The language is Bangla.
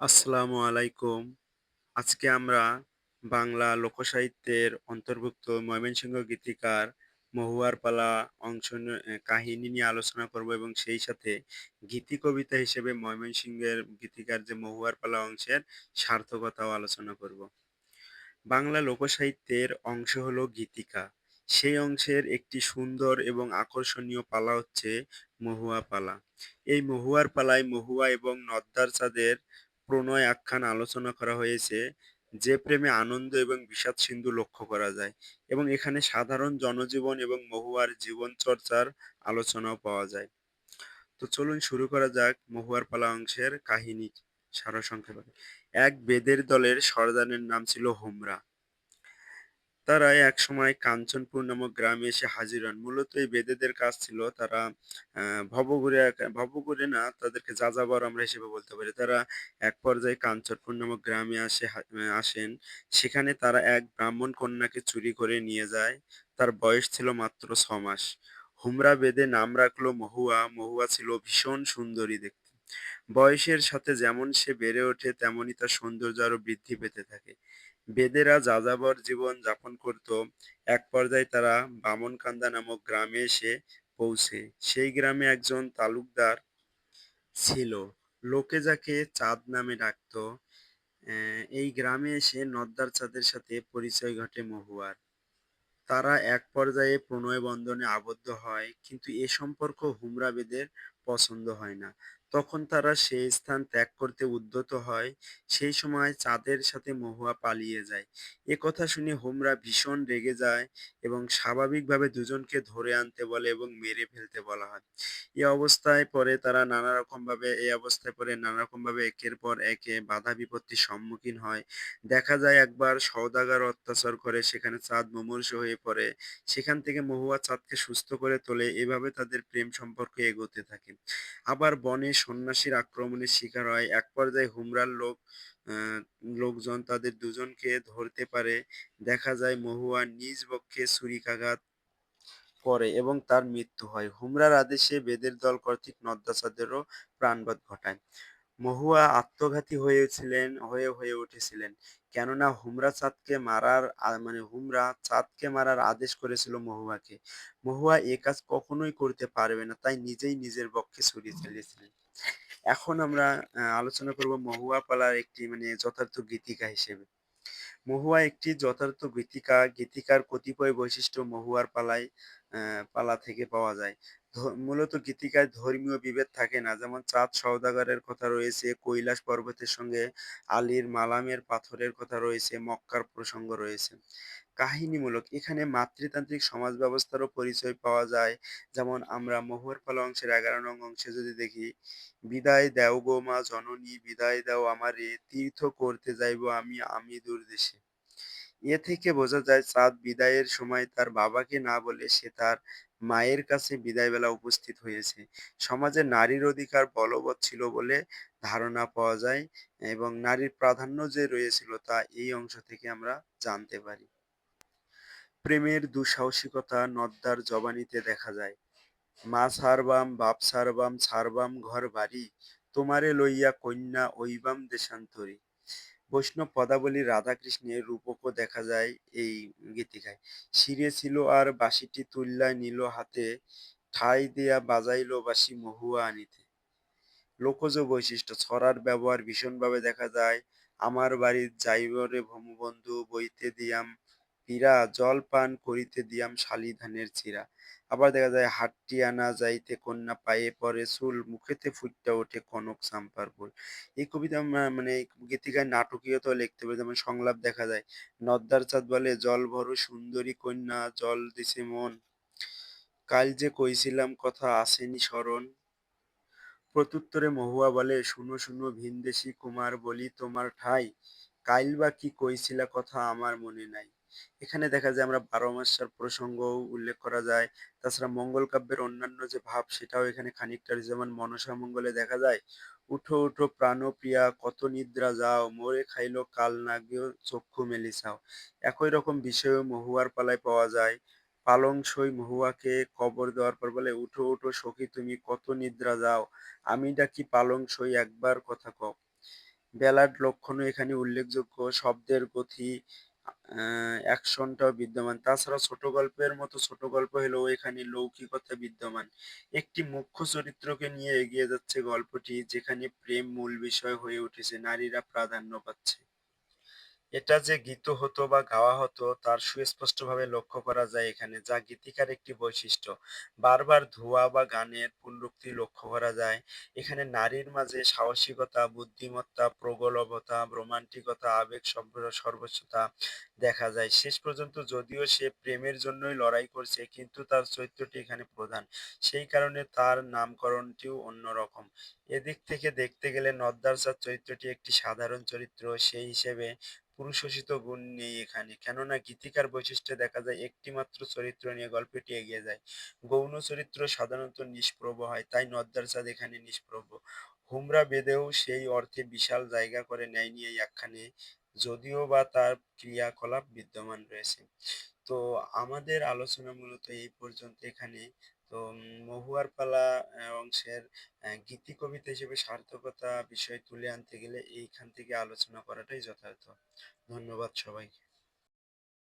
আসসালামু আলাইকুম। আজকে আমরা বাংলা লোকসাহিত্যের অন্তর্ভুক্ত ময়মনসিংহ গীতিকার মহুয়ার পালা অংশ কাহিনী নিয়ে আলোচনা করব এবং সেই সাথে গীতি কবিতা হিসেবে ময়মনসিংহের গীতিকার যে মহুয়ার পালা অংশের সার্থকতাও আলোচনা করব। বাংলা লোকসাহিত্যের অংশ হলো গীতিকা। সেই অংশের একটি সুন্দর এবং আকর্ষণীয় পালা হচ্ছে মহুয়া পালা। এই মহুয়ার পালায় মহুয়া এবং নদ্দার চাঁদের প্রণয় আখ্যান আলোচনা করা হয়েছে, যে প্রেমে আনন্দ এবং বিষাদ সিন্ধু লক্ষ্য করা যায় এবং এখানে সাধারণ জনজীবন এবং মহুয়ার জীবন চর্চার আলোচনাও পাওয়া যায়। তো চলুন শুরু করা যাক মহুয়ার পালা অংশের কাহিনী সারসংক্ষেপে। এক বেদের দলের সর্দারের নাম ছিল হোমরা। তারা একসময় কাঞ্চনপুর নামক গ্রামে এসে হাজির হন। মূলত এই বেদেদের কাজ ছিল তারা ভবঘুরে এক ভবঘুরে না, তাদেরকে যাযাবর আমরা হিসেবে বলতে পারি। তারা এক পর্যায়ে কাঞ্চনপুর নামক গ্রামে আসে আসেন। সেখানে তারা এক ব্রাহ্মণ কন্যাকে চুরি করে নিয়ে যায়। তার বয়স ছিল মাত্র ৬ মাস। হুমরা বেদে নাম রাখল মহুয়া। মহুয়া ছিল ভীষণ সুন্দরী দেখতে। বয়সের সাথে যেমন সে বেড়ে ওঠে, তেমনই তার সৌন্দর্য আরও বৃদ্ধি পেতে থাকে। বেদেরা যাযাবর জীবন যাপন করত। এক পর্যায়ে তারা বামনকান্দা নামক গ্রামে এসে পৌঁছে। সেই গ্রামে একজন তালুকদার ছিল। লোকে যাকে চাঁদ নামে ডাকত। এই গ্রামে এসে নদ্দার চাঁদের সাথে পরিচয় ঘটে মহুয়ার। তারা এক পর্যায়ে প্রণয় বন্ধনে আবদ্ধ হয়, কিন্তু এ সম্পর্ক হুমরা বেদের পছন্দ হয় না। তখন তারা সেই স্থান ত্যাগ করতে উদ্যত হয়। সেই সময় চাঁদের সাথে মহুয়া পালিয়ে যায়। এ কথা শুনে হুমরা ভীষণ রেগে যায় এবং স্বাভাবিকভাবে দুজনকে ধরে আনতে বলে এবং মেরে ফেলতে বলা হয়। এ অবস্থায় পরে তারা নানা রকমভাবে এই অবস্থায় পরে নানা রকমভাবে একের পর একে বাধা বিপত্তির সম্মুখীন হয়। দেখা যায় একবার সওদাগর অত্যাচার করে সেখানে চাঁদ মুমূর্ষু হয়ে পড়ে। সেখান থেকে মহুয়া চাঁদকে সুস্থ করে তোলে। এভাবে তাদের প্রেম সম্পর্ক এগোতে থাকে। আবার বনে সন্ন্যাসীর আক্রমণের শিকার হয়। এক পর্যায়ে হুমরার লোক লোকজন তাদের দুজনকে ধরতে পারে। দেখা যায় মহুয়া নিজ বক্ষে ছুরিকাঘাত করে এবং তার মৃত্যু হয়। হুমরার আদেশে বেদের দল কর্তৃক নদ্দা চাঁদেরও প্রাণবধ ঘটায়। মহুয়া আত্মঘাতী হয়েছিলেন, হয়ে হয়ে উঠেছিলেন। কেননা হুমরা চাঁদকে মারার মানে হুমরা চাঁদকে মারার আদেশ করেছিল মহুয়াকে। মহুয়া এ কাজ কখনোই করতে পারবে না। তাই নিজেই নিজের পক্ষে ছুরি চালিয়েছিলেন। এখন আমরা আলোচনা করব মহুয়া পালার একটি মানে যথার্থ গীতিকা হিসেবে। মহুয়া একটি যথার্থ গীতিকা। গীতিকার কতিপয় বৈশিষ্ট্য মহুয়ার পালায় অ্যা পালা থেকে পাওয়া যায়। মূলত গীতিকায় ধর্মীয় বিভেদ থাকে না। যেমন চাঁদ সওদাগরের কথা রয়েছে, কৈলাস পর্বতের সঙ্গে আলীর মালামের পাথরের কথা রয়েছে, মক্কার প্রসঙ্গ রয়েছে। কাহিনীমূলক এখানে মাতৃতান্ত্রিক সমাজ ব্যবস্থারও পরিচয় পাওয়া যায়। যেমন আমরা মহুয়ার পালা অংশের ১১ নং অংশে যদি দেখি, বিদায় দেও গো মা জননী বিদায় দাও আমারে, তীর্থ করতে যাইব আমি আমি দূর দেশে। এ থেকে বোঝা যায় চাঁদ বিদায়ের সময় তার বাবাকে না বলে সে তার মায়ের কাছে বিদায়বেলা উপস্থিত হয়েছে। সমাজে নারীর অধিকার বলবৎ ছিল বলে ধারণা পাওয়া যায় এবং নারীর প্রাধান্য যে রয়েছিল তা এই অংশ থেকে আমরা জানতে পারি। প্রেমের দুঃসাহসিকতা নদ্দার জবানিতে দেখা যায়। মা ছাড়বাম, বাপ ছাড়বাম, ছাড়বাম ঘর বাড়ি, তোমারে লইয়া কন্যা অইবাম দেশান্তরী। বৈষ্ণব পদাবলী রাধাকৃষ্ণের রূপকও দেখা যায় এই গীতিকায়। শিরে ছিল আর বাঁশিটি তুইল্যা নিল হাতে, ঠাঁই দিয়া বাজাইল বাসি মহুয়া আনিতে। লোকজ বৈশিষ্ট্য ছড়ার ব্যবহার ভীষণভাবে দেখা যায়। আমার বাড়ির যাইব রে ভ্রমবন্ধু বইতে দিয়াম পীড়া, জল পান করিতে দিয়াম শালি ধানের চিড়া। আবার দেখা যায় হাটটি আনা যাইতে কন্যা পায়ে পড়ে চুল, মুখেতে ফুইট্টা ওঠে কনক চাম্পার ফুল। এই কবিতা মানে এই গীতিকায় নাটকীয়তাও লিখতে পারে যেমন সংলাপ দেখা যায়। নদ্দার চাঁদ বলে জল ভরো সুন্দরী কন্যা জল দিছে মন, কাল যে কইছিলাম কথা আসেনি স্মরণ। প্রত্যুত্তরে মহুয়া বলে শুনো শুনো ভিনদেশি কুমার বলি তোমার ঠাই, কাইল বা কি কইছিলা কথা আমার মনে নাই। এখানে দেখা যায় আমরা বারো মাসের প্রসঙ্গও উল্লেখ করা যায়। তাছাড়া মঙ্গল কাব্যের অন্যান্য যে ভাব সেটাও এখানে খানিকটা যেমন মনসা মঙ্গলে দেখা যায়। উঠো উঠো প্রাণপ্রিয়া কত নিদ্রা যাও, মোরে খাইলো কাল নাগেও চক্ষু মেলি চাও। একই রকম বিষয়ও মহুয়ার পালায় পাওয়া যায়। পালং সই মহুয়াকে কবর দেওয়ার পর বলে উঠো উঠো সখী তুমি কত নিদ্রা যাও, আমি ডাকি পালং সই একবার কথা কও। ব্যালাড লক্ষণও এখানে উল্লেখযোগ্য। শব্দের গতি, অ্যাকশনটাও বিদ্যমান। তাছাড়া ছোট গল্পের মতো ছোট গল্প হলেও এখানে লৌকিকতা বিদ্যমান। একটি মুখ্য চরিত্রকে নিয়ে এগিয়ে যাচ্ছে গল্পটি, যেখানে প্রেম মূল বিষয় হয়ে উঠেছে, নারীরা প্রাধান্য পাচ্ছে। এটা যে গীত হতো বা গাওয়া হতো তার সুস্পষ্টভাবে লক্ষ্য করা যায় এখানে, যা গীতিকার একটি বৈশিষ্ট্য। বারবার ধোঁয়া বা গানের পুনরুক্তি লক্ষ্য করা যায়। এখানে নারীর মাঝে সাহসিকতা, বুদ্ধিমত্তা, প্রগলভতা, রোমান্টিকতা, আবেগ সর্বস্বতা দেখা যায়। শেষ পর্যন্ত যদিও সে প্রেমের জন্যই লড়াই করছে, কিন্তু তার চরিত্রটি এখানে প্রধান। সেই কারণে তার নামকরণটিও অন্যরকম। এদিক থেকে দেখতে গেলে নদ্দারসার চরিত্রটি একটি সাধারণ চরিত্র, সেই হিসেবে পুরুষোচিত গুণ নেই এখানে। কেননা গীতিকার বৈশিষ্ট্যে দেখা যায় একটিমাত্র চরিত্র নিয়ে গল্পটি এগিয়ে যায়। গৌণ চরিত্র সাধারণত নিষ্প্রভ হয়, তাই নদ্দার চাঁদ এখানে নিষ্প্রভ। হুমরা বেদেও সেই অর্থে বিশাল জায়গা করে নেয়নি এই আখ্যানে, যদিও বা তার ক্রিয়াকলাপ বিদ্যমান রয়েছে। তো আমাদের আলোচনা মূলত এই পর্যন্ত এখানে। তো মহুয়ার পালা অংশের আহ, গীতি কবিতা হিসেবে সার্থকতা বিষয় তুলে আনতে গেলে এইখান থেকে আলোচনা করাটাই যথার্থ। ধন্যবাদ সবাইকে।